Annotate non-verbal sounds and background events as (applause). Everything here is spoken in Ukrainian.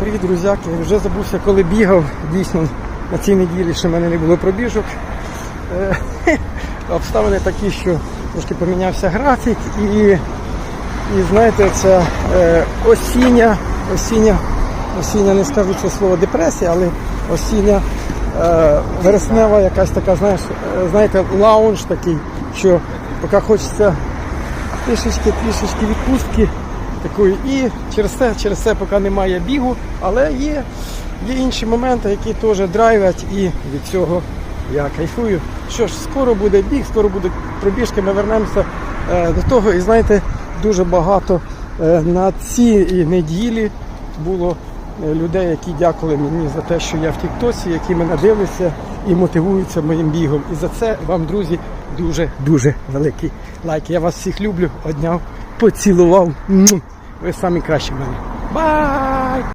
Привіт, друзяки. Вже забувся, коли бігав. Дійсно, на цій неділі ще в мене не було пробіжок. Е, (laughs) Обставини такі, що трошки помінявся графік і, і знаєте, це е, осіння, осіння, осіння, не скажу це слово депресія, але осіння е, вереснева якась така, знаєш, е, знаєте, лаунж такий, що поки хочеться трішечки, трішечки відпустки такої. І через це, через це поки немає бігу, але є, є інші моменти, які теж драйвять і від цього я кайфую. Що ж, скоро буде біг, скоро будуть пробіжки, ми вернемося е, до того. І знаєте, дуже багато е, на цій неділі було е, людей, які дякували мені за те, що я в Тіктосі, які мене дивляться і мотивуються моїм бігом. І за це вам, друзі, дуже дуже великий лайк. Я вас всіх люблю, одняв, поцілував. Ви самі кращі в мене. Бай!